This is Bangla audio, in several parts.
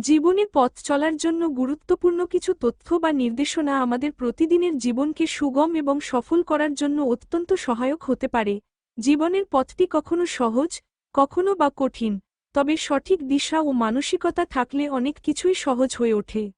জীবনে পথ চলার জন্য গুরুত্বপূর্ণ কিছু তথ্য বা নির্দেশনা আমাদের প্রতিদিনের জীবনকে সুগম এবং সফল করার জন্য অত্যন্ত সহায়ক হতে পারে। জীবনের পথটি কখনো সহজ, কখনো বা কঠিন, তবে সঠিক দিশা ও মানসিকতা থাকলে অনেক কিছুই সহজ হয়ে ওঠে।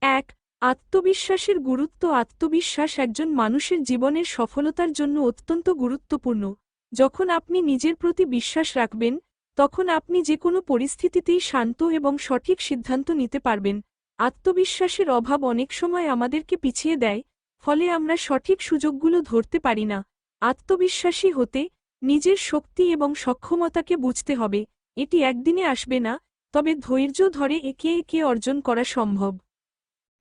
এক, আত্মবিশ্বাসের গুরুত্ব। আত্মবিশ্বাস একজন মানুষের জীবনের সফলতার জন্য অত্যন্ত গুরুত্বপূর্ণ। যখন আপনি নিজের প্রতি বিশ্বাস রাখবেন তখন আপনি যে কোনো পরিস্থিতিতেই শান্ত এবং সঠিক সিদ্ধান্ত নিতে পারবেন। আত্মবিশ্বাসের অভাব অনেক সময় আমাদেরকে পিছিয়ে দেয়, ফলে আমরা সঠিক সুযোগগুলো ধরতে পারি না। আত্মবিশ্বাসী হতে নিজের শক্তি এবং সক্ষমতাকে বুঝতে হবে। এটি একদিনে আসবে না, তবে ধৈর্য ধরে একে একে অর্জন করা সম্ভব।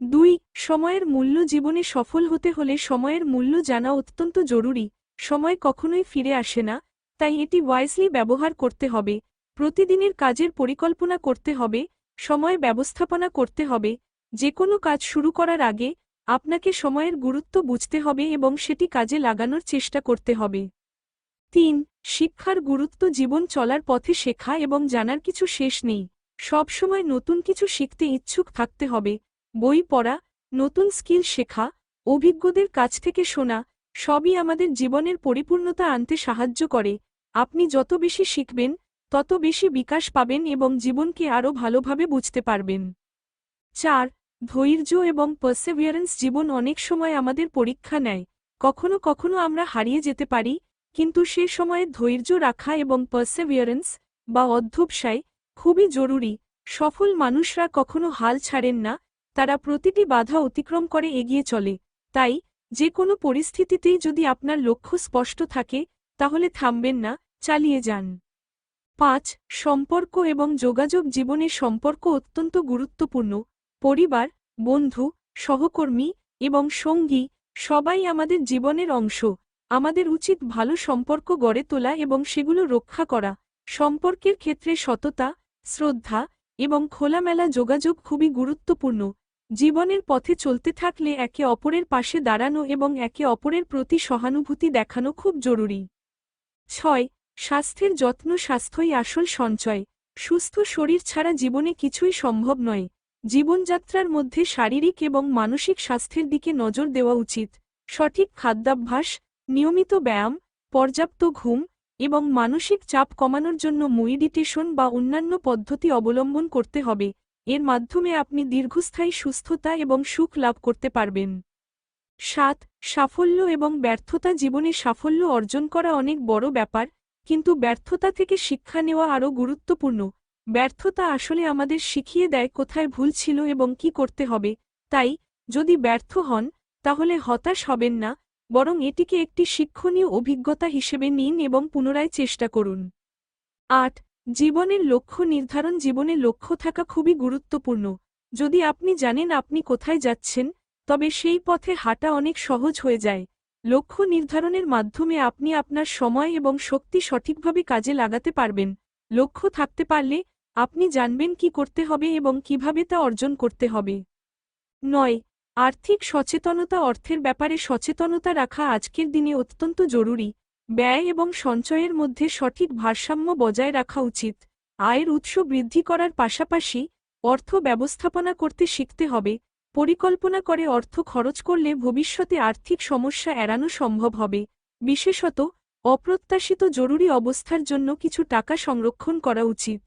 দুই, সময়ের মূল্য জীবনে সফল হতে হলে সময়ের মূল্য জানা অত্যন্ত জরুরি। সময় কখনোই ফিরে আসে না তাই এটি ওয়াইজলি ব্যবহার করতে হবে, প্রতিদিনের কাজের পরিকল্পনা করতে হবে, সময় ব্যবস্থাপনা করতে হবে যে কোনো কাজ শুরু করার আগে আপনাকে সময়ের গুরুত্ব বুঝতে হবে এবং সেটি কাজে লাগানোর চেষ্টা করতে হবে। তিন, শিক্ষার গুরুত্ব জীবন চলার পথে শেখা এবং জানার কিছু শেষ নেই। সবসময় নতুন কিছু শিখতে ইচ্ছুক থাকতে হবে, বই পড়া, নতুন স্কিল শেখা, অভিজ্ঞদের কাছ থেকে শোনা সবই আমাদের জীবনের পরিপূর্ণতা আনতে সাহায্য করে। আপনি যত বেশি শিখবেন, তত বেশি বিকাশ পাবেন এবং জীবনকে আরও ভালোভাবে বুঝতে পারবেন। চার, ধৈর্য এবং পার্সেভিয়ারেন্স জীবন অনেক সময় আমাদের পরীক্ষা নেয়। কখনো কখনো আমরা হারিয়ে যেতে পারি, কিন্তু সে সময়ে ধৈর্য রাখা এবং পার্সেভিয়ারেন্স বা অধ্যবসায় খুবই জরুরি। সফল মানুষরা কখনো হাল ছাড়েন না, তারা প্রতিটি বাধা অতিক্রম করে এগিয়ে চলে। তাই যে কোনো পরিস্থিতিতেই যদি আপনার লক্ষ্য স্পষ্ট থাকে, তাহলে থামবেন না, চালিয়ে যান। পাঁচ, সম্পর্ক এবং যোগাযোগ জীবনের সম্পর্ক অত্যন্ত গুরুত্বপূর্ণ। পরিবার, বন্ধু, সহকর্মী এবং সঙ্গী সবাই আমাদের জীবনের অংশ। আমাদের উচিত ভালো সম্পর্ক গড়ে তোলা এবং সেগুলো রক্ষা করা। সম্পর্কের ক্ষেত্রে সততা, শ্রদ্ধা এবং খোলামেলা যোগাযোগ খুবই গুরুত্বপূর্ণ। জীবনের পথে চলতে থাকলে একে অপরের পাশে দাঁড়ানো এবং একে অপরের প্রতি সহানুভূতি দেখানো খুব জরুরি। ছয়, স্বাস্থ্যের যত্ন স্বাস্থ্যই আসল সঞ্চয়। সুস্থ শরীর ছাড়া জীবনে কিছুই সম্ভব নয়। জীবনযাত্রার মধ্যে শারীরিক এবং মানসিক স্বাস্থ্যের দিকে নজর দেওয়া উচিত। সঠিক খাদ্যাভ্যাস, নিয়মিত ব্যায়াম, পর্যাপ্ত ঘুম এবং মানসিক চাপ কমানোর জন্য মেডিটেশন বা অন্যান্য পদ্ধতি অবলম্বন করতে হবে। এর মাধ্যমে আপনি দীর্ঘস্থায়ী সুস্থতা এবং সুখ লাভ করতে পারবেন। সাত, সাফল্য এবং ব্যর্থতা জীবনে সাফল্য অর্জন করা অনেক বড় ব্যাপার, কিন্তু ব্যর্থতা থেকে শিক্ষা নেওয়া আরও গুরুত্বপূর্ণ। ব্যর্থতা আসলে আমাদের শিখিয়ে দেয় কোথায় ভুল ছিল এবং কি করতে হবে। তাই, যদি ব্যর্থ হন, তাহলে হতাশ হবেন না, বরং এটিকে একটি শিক্ষণীয় অভিজ্ঞতা হিসেবে নিন এবং পুনরায় চেষ্টা করুন। আট জীবনের লক্ষ্য নির্ধারণ জীবনে লক্ষ্য থাকা খুবই গুরুত্বপূর্ণ। যদি আপনি জানেন আপনি কোথায় যাচ্ছেন, তবে সেই পথে হাঁটা অনেক সহজ হয়ে যায়। লক্ষ্য নির্ধারণের মাধ্যমে আপনি আপনার সময় এবং শক্তি সঠিকভাবে কাজে লাগাতে পারবেন। লক্ষ্য থাকতে পারলে আপনি জানবেন কি করতে হবে এবং কীভাবে তা অর্জন করতে হবে। নয়, আর্থিক সচেতনতা অর্থের ব্যাপারে সচেতনতা রাখা আজকের দিনে অত্যন্ত জরুরি। ব্যয় এবং সঞ্চয়ের মধ্যে সঠিক ভারসাম্য বজায় রাখা উচিত। আয়ের উৎস বৃদ্ধি করার পাশাপাশি অর্থ ব্যবস্থাপনা করতে শিখতে হবে। পরিকল্পনা করে অর্থ খরচ করলে ভবিষ্যতে আর্থিক সমস্যা এড়ানো সম্ভব হবে। বিশেষত, অপ্রত্যাশিত জরুরি অবস্থার জন্য কিছু টাকা সংরক্ষণ করা উচিত।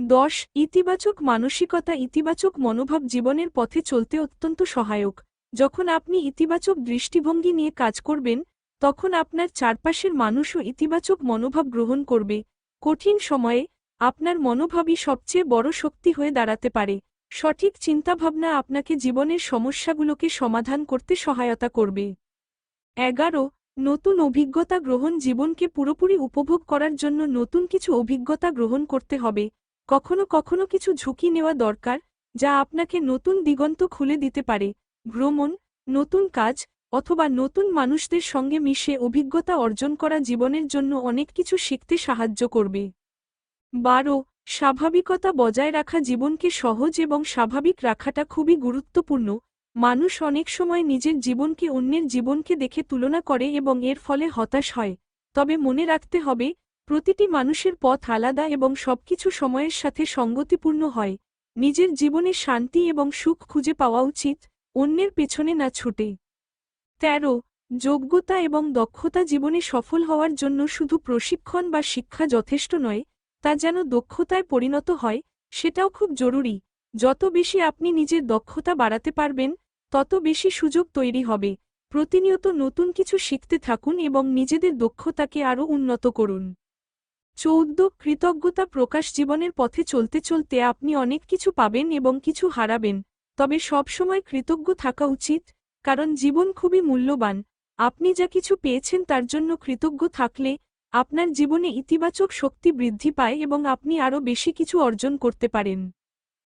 দশ, ইতিবাচক মানসিকতা, ইতিবাচক মনোভাব জীবনের পথে চলতে অত্যন্ত সহায়ক। যখন আপনি ইতিবাচক দৃষ্টিভঙ্গি নিয়ে কাজ করবেন তখন আপনার চারপাশের মানুষও ইতিবাচক মনোভাব গ্রহণ করবে। কঠিন সময়ে আপনার মনোভাবই সবচেয়ে বড় শক্তি হয়ে দাঁড়াতে পারে। সঠিক চিন্তাভাবনা আপনাকে জীবনের সমস্যাগুলোকে সমাধান করতে সহায়তা করবে। এগারো, নতুন অভিজ্ঞতা গ্রহণ জীবনকে পুরোপুরি উপভোগ করার জন্য নতুন কিছু অভিজ্ঞতা গ্রহণ করতে হবে। কখনো কখনো কিছু ঝুঁকি নেওয়া দরকার, যা আপনাকে নতুন দিগন্ত খুলে দিতে পারে। ভ্রমণ, নতুন কাজ অথবা নতুন মানুষদের সঙ্গে মিশে অভিজ্ঞতা অর্জন করা জীবনের জন্য অনেক কিছু শিখতে সাহায্য করবে। বারো, স্বাভাবিকতা বজায় রাখা জীবনকে সহজ এবং স্বাভাবিক রাখাটা খুবই গুরুত্বপূর্ণ। মানুষ অনেক সময় নিজের জীবনকে অন্যের জীবনকে দেখে তুলনা করে এবং এর ফলে হতাশ হয়। তবে মনে রাখতে হবে, প্রতিটি মানুষের পথ আলাদা এবং সবকিছু সময়ের সাথে সঙ্গতিপূর্ণ হয়। নিজের জীবনে শান্তি এবং সুখ খুঁজে পাওয়া উচিত, অন্যের পেছনে না ছুটে। তেরো, যোগ্যতা এবং দক্ষতা জীবনে সফল হওয়ার জন্য শুধু প্রশিক্ষণ বা শিক্ষা যথেষ্ট নয়, তা যেন দক্ষতায় পরিণত হয়, সেটাও খুব জরুরি। যত বেশি আপনি নিজের দক্ষতা বাড়াতে পারবেন, তত বেশি সুযোগ তৈরি হবে। প্রতিনিয়ত নতুন কিছু শিখতে থাকুন এবং নিজেদের দক্ষতাকে আরও উন্নত করুন। চৌদ্দ, কৃতজ্ঞতা প্রকাশ জীবনের পথে চলতে চলতে আপনি অনেক কিছু পাবেন এবং কিছু হারাবেন, তবে সবসময় কৃতজ্ঞ থাকা উচিত। কারণ জীবন খুবই মূল্যবান। আপনি যা কিছু পেয়েছেন তার জন্য কৃতজ্ঞ থাকলে আপনার জীবনে ইতিবাচক শক্তি বৃদ্ধি পায় এবং আপনি আরও বেশি কিছু অর্জন করতে পারেন।